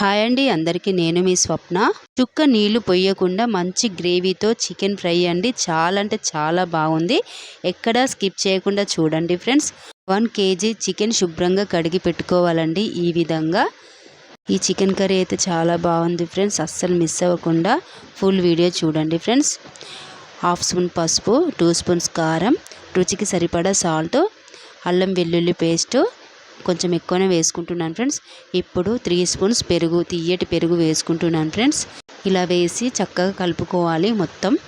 Hi అండి అందరికీ నేను మీ స్వప్న. చుక్క నీళ్ళు పొయ్యకుండా మంచి గ్రేవీతో చికెన్ ఫ్రై అండి. చాలా అంటే చాలా బాగుంది. ఎక్కడా స్కిప్ చేయకుండా చూడండి ఫ్రెండ్స్. వన్ కేజీ చికెన్ శుభ్రంగా కడిగి పెట్టుకోవాలండి ఈ విధంగా. ఈ చికెన్ కర్రీ అయితే చాలా బాగుంది ఫ్రెండ్స్. అస్సలు మిస్ అవ్వకుండా ఫుల్ వీడియో చూడండి ఫ్రెండ్స్. హాఫ్ స్పూన్ పసుపు టూ స్పూన్స్ కారం రుచికి సరిపడా సాల్ట్ అల్లం వెల్లుల్లి పేస్టు కొంచెం ఎక్కువనే వేసుకుంటున్నాను ఫ్రెండ్స్. ఇప్పుడు త్రీ స్పూన్స్ పెరుగు తీయటి పెరుగు వేసుకుంటున్నాను ఫ్రెండ్స్. ఇలా వేసి చక్కగా కలుపుకోవాలి మొత్తం.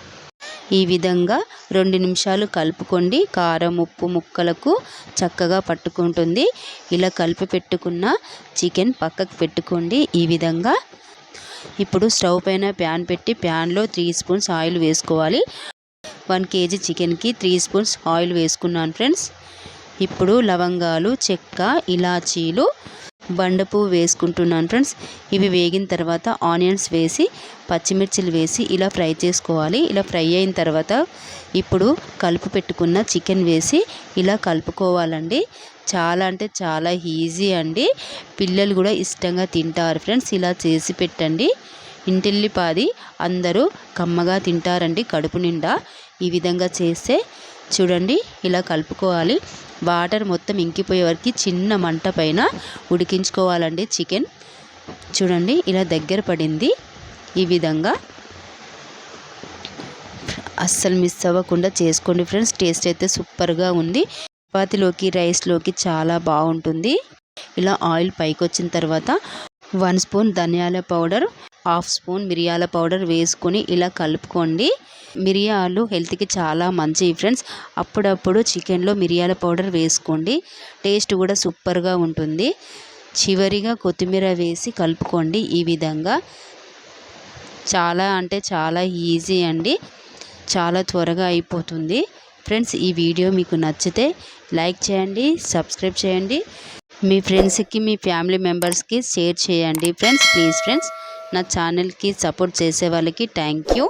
ఈ విధంగా రెండు నిమిషాలు కలుపుకోండి. కారం ఉప్పు ముక్కలకు చక్కగా పట్టుకుంటుంది. ఇలా కలిపి పెట్టుకున్న చికెన్ పక్కకు పెట్టుకోండి. ఈ విధంగా ఇప్పుడు స్టవ్ పైన ప్యాన్ పెట్టి ప్యాన్లో త్రీ స్పూన్స్ ఆయిల్ వేసుకోవాలి. వన్ కేజీ చికెన్కి త్రీ స్పూన్స్ ఆయిల్ వేసుకున్నాను ఫ్రెండ్స్. ఇప్పుడు లవంగాలు చెక్క ఇలాచీలు బండపు వేసుకుంటున్నాను ఫ్రెండ్స్. ఇవి వేగిన తర్వాత ఆనియన్స్ వేసి పచ్చిమిర్చిలు వేసి ఇలా ఫ్రై చేసుకోవాలి. ఇలా ఫ్రై అయిన తర్వాత ఇప్పుడు కలుపు పెట్టుకున్న చికెన్ వేసి ఇలా కలుపుకోవాలండి. చాలా అంటే చాలా ఈజీ అండి. పిల్లలు కూడా ఇష్టంగా తింటారు ఫ్రెండ్స్. ఇలా చేసి పెట్టండి. ఇంటిల్లిపాది అందరూ కమ్మగా తింటారండి కడుపు నిండా. ఈ విధంగా చేస్తే చూడండి ఇలా కలుపుకోవాలి. వాటర్ మొత్తం ఇంకిపోయే వరకు చిన్న మంట పైన ఉడికించుకోవాలండి చికెన్. చూడండి ఇలా దగ్గర పడింది. ఈ విధంగా అస్సలు మిస్ అవ్వకుండా చేసుకోండి ఫ్రెండ్స్. టేస్ట్ అయితే సూపర్గా ఉంది. చపాతీలోకి రైస్లోకి చాలా బాగుంటుంది. ఇలా ఆయిల్ పైకి వచ్చిన తర్వాత వన్ స్పూన్ ధనియాల పౌడర్ హాఫ్ స్పూన్ మిరియాల పౌడర్ వేసుకొని ఇలా కలుపుకోండి. మిరియాలు హెల్త్కి చాలా మంచివి ఫ్రెండ్స్. అప్పుడప్పుడు చికెన్లో మిరియాల పౌడర్ వేసుకోండి. టేస్ట్ కూడా సూపర్గా ఉంటుంది. చివరిగా కొత్తిమీర వేసి కలుపుకోండి ఈ విధంగా. చాలా అంటే చాలా ఈజీ అండి. చాలా త్వరగా అయిపోతుంది. ఫ్రెండ్స్ ఈ వీడియో మీకు నచ్చితే లైక్ చేయండి సబ్స్క్రైబ్ చేయండి. మీ ఫ్రెండ్స్కి మీ ఫ్యామిలీ మెంబర్స్కి షేర్ చేయండి ఫ్రెండ్స్ ప్లీజ్ ఫ్రెండ్స్. నా ఛానల్కి సపోర్ట్ చేసే వాళ్ళకి థ్యాంక్ యూ